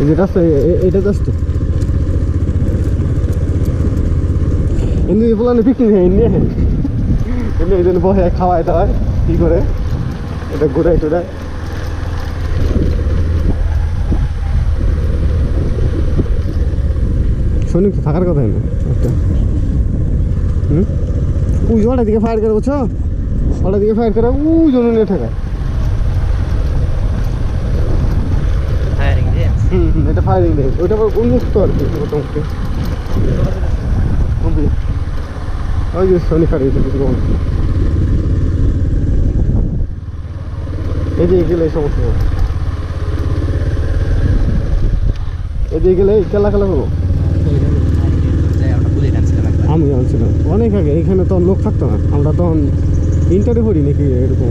এই যে রাস্তা এটা রাস্তা। এমনি বলানে পিকনিক এমনি। এমনি এই জন্য বসে খাওয়ায় দাওয়ায় কি করে? এটা ঘুরাই টুরাই সৈনিক থাকার কথাই না, একটা। হুম? ওই ওটা দিকে ফায়ার করে, বুঝছ? ওটা দিকে ফায়ার করে ওই জন্য নিয়ে থাকায় ফায়ারিং রেঞ্জ হুম, এটা ফায়ারিং রেঞ্জ ওইটা উন্মুক্ত আর কি, মোটামুটি। ওই যে শনি ফায়ার এদিকে গেলে এই সমস্যা। এদিকে গেলে খেলা খেলা করব আমি আনছিলাম। অনেক আগে, এখানে তো লোক থাকতো না। আমরা তখন ইন্টারে করি নাকি এরকম?